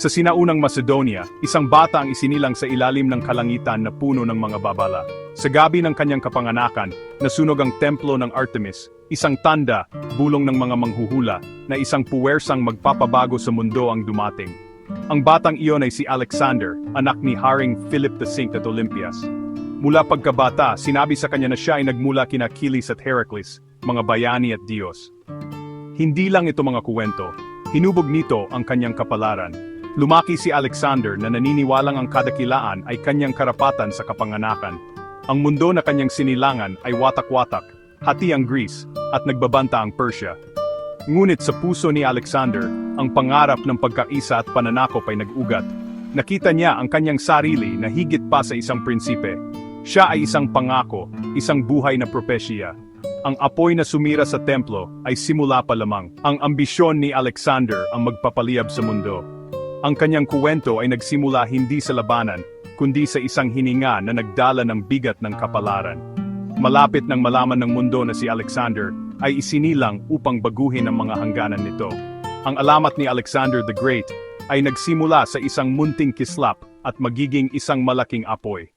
Sa sinaunang Macedonia, isang bata ang isinilang sa ilalim ng kalangitan na puno ng mga babala. Sa gabi ng kanyang kapanganakan, nasunog ang templo ng Artemis, isang tanda, bulong ng mga manghuhula, na isang puwersang magpapabago sa mundo ang dumating. Ang batang iyon ay si Alexander, anak ni Haring Philip V at Olympias. Mula pagkabata, sinabi sa kanya na siya ay nagmula kina Achilles at Heracles, mga bayani at Diyos. Hindi lang ito mga kuwento, hinubog nito ang kanyang kapalaran. Lumaki si Alexander na naniniwalang ang kadakilaan ay kanyang karapatan sa kapanganakan. Ang mundo na kanyang sinilangan ay watak-watak, hati ang Greece, at nagbabanta ang Persia. Ngunit sa puso ni Alexander, ang pangarap ng pagkaisa at pananakop ay nag-ugat. Nakita niya ang kanyang sarili na higit pa sa isang prinsipe. Siya ay isang pangako, isang buhay na propesya. Ang apoy na sumira sa templo ay simula pa lamang. Ang ambisyon ni Alexander ang magpapaliyab sa mundo. Ang kanyang kuwento ay nagsimula hindi sa labanan, kundi sa isang hininga na nagdala ng bigat ng kapalaran. Malapit nang malaman ng mundo na si Alexander ay isinilang upang baguhin ang mga hangganan nito. Ang alamat ni Alexander the Great ay nagsimula sa isang munting kislap at magiging isang malaking apoy.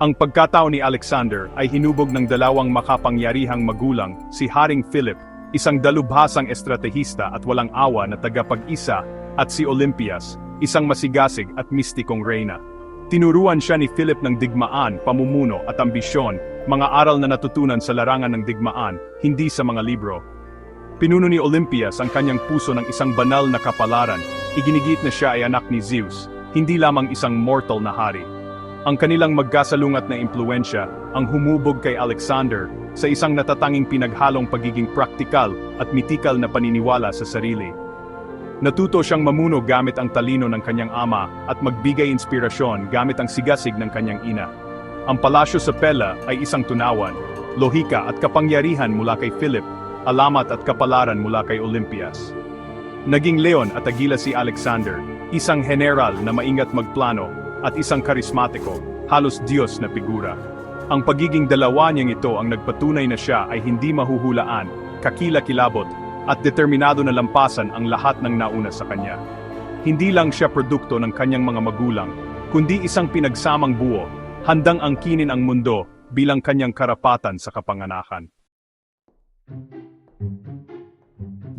Ang pagkatao ni Alexander ay hinubog ng dalawang makapangyarihang magulang, si Haring Philip, isang dalubhasang estratehista at walang awa na tagapag-isa, at si Olympias, isang masigasig at mistikong reyna. Tinuruan siya ni Philip ng digmaan, pamumuno at ambisyon, mga aral na natutunan sa larangan ng digmaan, hindi sa mga libro. Pinuno ni Olympias ang kanyang puso ng isang banal na kapalaran, iginigit na siya ay anak ni Zeus, hindi lamang isang mortal na hari. Ang kanilang magkasalungat na impluensya ang humubog kay Alexander sa isang natatanging pinaghalong pagiging praktikal at mitikal na paniniwala sa sarili. Natuto siyang mamuno gamit ang talino ng kanyang ama at magbigay inspirasyon gamit ang sigasig ng kanyang ina. Ang palasyo sa Pella ay isang tunawan, lohika at kapangyarihan mula kay Philip, alamat at kapalaran mula kay Olympias. Naging leon at agila si Alexander, isang general na maingat magplano at isang karismatiko, halos Diyos na figura. Ang pagiging dalawa niyang ito ang nagpatunay na siya ay hindi mahuhulaan, kakila-kilabot, at determinado na lampasan ang lahat ng nauna sa kanya. Hindi lang siya produkto ng kanyang mga magulang, kundi isang pinagsamang buo, handang angkinin ang mundo bilang kanyang karapatan sa kapanganakan.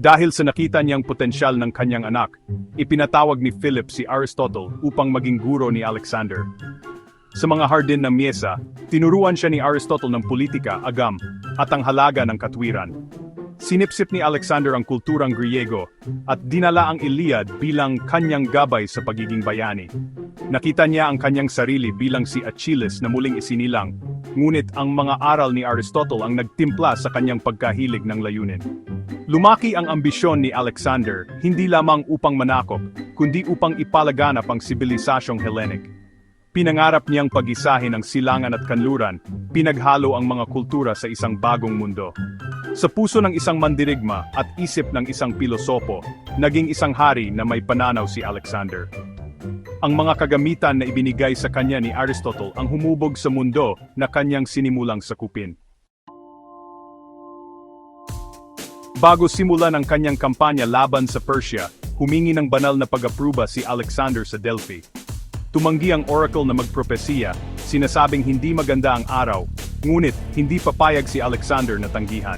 Dahil sa nakita niyang potensyal ng kanyang anak, ipinatawag ni Philip si Aristotle upang maging guro ni Alexander. Sa mga hardin ng miyesa, tinuruan siya ni Aristotle ng politika, agam, at ang halaga ng katwiran. Sinipsip ni Alexander ang kulturang Griego at dinala ang Iliad bilang kanyang gabay sa pagiging bayani. Nakita niya ang kanyang sarili bilang si Achilles na muling isinilang, ngunit ang mga aral ni Aristotle ang nagtimpla sa kanyang pagkahilig ng layunin. Lumaki ang ambisyon ni Alexander hindi lamang upang manakop, kundi upang ipalaganap ang sibilisasyong Hellenic. Pinangarap niyang pag-isahin ang silangan at kanluran, pinaghalo ang mga kultura sa isang bagong mundo. Sa puso ng isang mandirigma at isip ng isang pilosopo, naging isang hari na may pananaw si Alexander. Ang mga kagamitan na ibinigay sa kanya ni Aristotle ang humubog sa mundo na kanyang sinimulang sakupin. Bago simulan ang kanyang kampanya laban sa Persia, humingi ng banal na pag-apruba si Alexander sa Delphi. Tumanggi ang oracle na magpropesiya, sinasabing hindi maganda ang araw, ngunit hindi papayag si Alexander na tanggihan.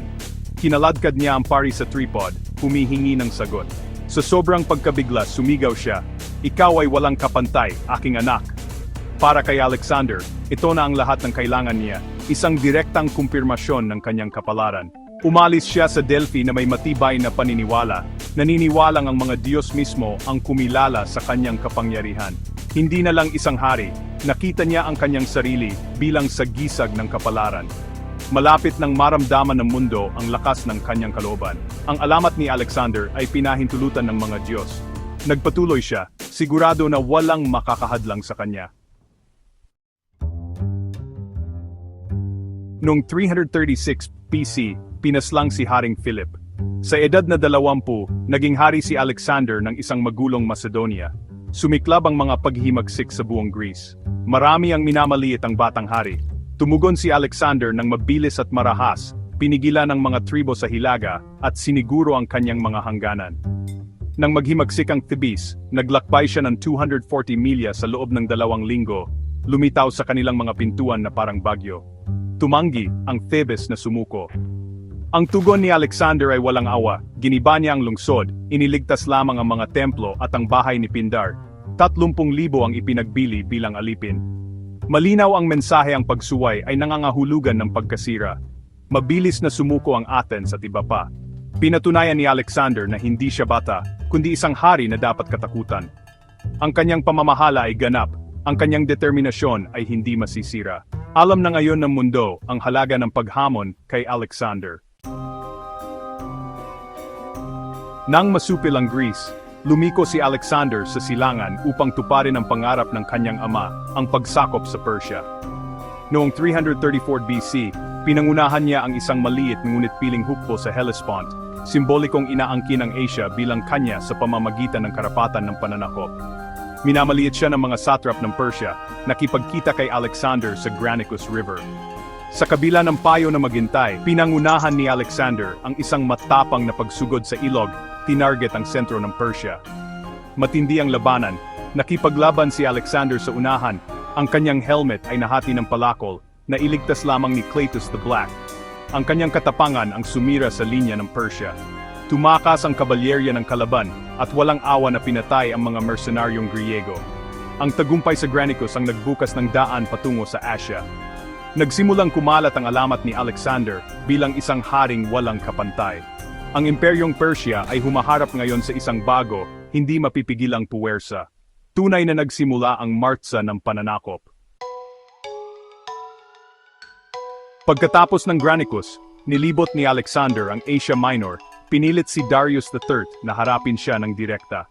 Kinaladkad niya ang pari sa tripod, humihingi ng sagot. Sa sobrang pagkabigla, sumigaw siya, Ikaw ay walang kapantay, aking anak. Para kay Alexander, ito na ang lahat ng kailangan niya, isang direktang kumpirmasyon ng kanyang kapalaran. Umalis siya sa Delphi na may matibay na paniniwala, naniniwalang ang mga Diyos mismo ang kumilala sa kanyang kapangyarihan. Hindi na lang isang hari, nakita niya ang kanyang sarili bilang sagisag ng kapalaran. Malapit nang maramdaman ng mundo ang lakas ng kanyang kalooban. Ang alamat ni Alexander ay pinahintulutan ng mga Diyos. Nagpatuloy siya, sigurado na walang makakahadlang sa kanya. Noong 336 BC, pinaslang si Haring Philip. Sa edad na dalawampu, naging hari si Alexander ng isang magulong Macedonia. Sumiklab ang mga paghimagsik sa buong Greece. Marami ang minamaliit ang batang hari. Tumugon si Alexander ng mabilis at marahas, pinigilan ang mga tribo sa Hilaga, at siniguro ang kanyang mga hangganan. Nang maghimagsik ang Thebes, naglakbay siya ng 240 milya sa loob ng dalawang linggo, lumitaw sa kanilang mga pintuan na parang bagyo. Tumanggi ang Thebes na sumuko. Ang tugon ni Alexander ay walang awa, giniba niya ang lungsod, iniligtas lamang ang mga templo at ang bahay ni Pindar. 30,000 ang ipinagbili bilang alipin. Malinaw ang mensahe ang pagsuway ay nangangahulugan ng pagkasira. Mabilis na sumuko ang Athens at iba pa. Pinatunayan ni Alexander na hindi siya bata, kundi isang hari na dapat katakutan. Ang kanyang pamamahala ay ganap, ang kanyang determinasyon ay hindi masisira. Alam na ngayon ng mundo ang halaga ng paghamon kay Alexander. Nang masupil ang Greece, lumiko si Alexander sa silangan upang tuparin ang pangarap ng kanyang ama, ang pagsakop sa Persia. Noong 334 BC, pinangunahan niya ang isang maliit ngunit piling hukbo sa Hellespont, simbolikong inaangkin ng Asia bilang kanya sa pamamagitan ng karapatan ng pananakop. Minamaliit siya ng mga satrap ng Persia, nakipagkita kay Alexander sa Granicus River. Sa kabila ng payo na maghintay, pinangunahan ni Alexander ang isang matapang na pagsugod sa ilog, tinarget ang sentro ng Persia. Matindi ang labanan, nakipaglaban si Alexander sa unahan, ang kanyang helmet ay nahati ng palakol, na iligtas lamang ni Cletus the Black. Ang kanyang katapangan ang sumira sa linya ng Persia. Tumakas ang kabalyerya ng kalaban, at walang awa na pinatay ang mga mercenaryong Griego. Ang tagumpay sa Granicus ang nagbukas ng daan patungo sa Asia. Nagsimulang kumalat ang alamat ni Alexander bilang isang haring walang kapantay. Ang imperyong Persia ay humaharap ngayon sa isang bago, hindi mapipigilang puwersa. Tunay na nagsimula ang martsa ng pananakop. Pagkatapos ng Granicus, nilibot ni Alexander ang Asia Minor, pinilit si Darius III na harapin siya ng direkta.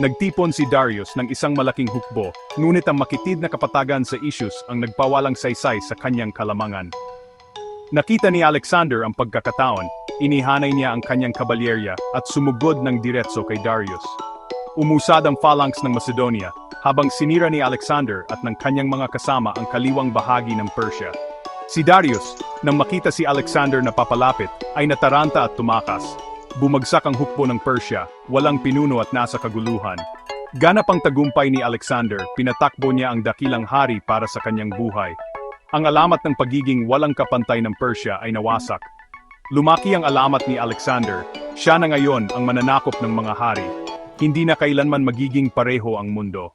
Nagtipon si Darius ng isang malaking hukbo, ngunit ang makitid na kapatagan sa issues ang nagpawalang saysay sa kanyang kalamangan. Nakita ni Alexander ang pagkakataon, inihanay niya ang kanyang kabalyerya at sumugod ng diretso kay Darius. Umusad ang phalanx ng Macedonia, habang sinira ni Alexander at ng kanyang mga kasama ang kaliwang bahagi ng Persia. Si Darius, nang makita si Alexander na papalapit, ay nataranta at tumakas. Bumagsak ang hukbo ng Persia, walang pinuno at nasa kaguluhan. Ganap ang tagumpay ni Alexander, pinatakbo niya ang dakilang hari para sa kanyang buhay. Ang alamat ng pagiging walang kapantay ng Persia ay nawasak. Lumaki ang alamat ni Alexander, siya na ngayon ang mananakop ng mga hari. Hindi na kailanman magiging pareho ang mundo.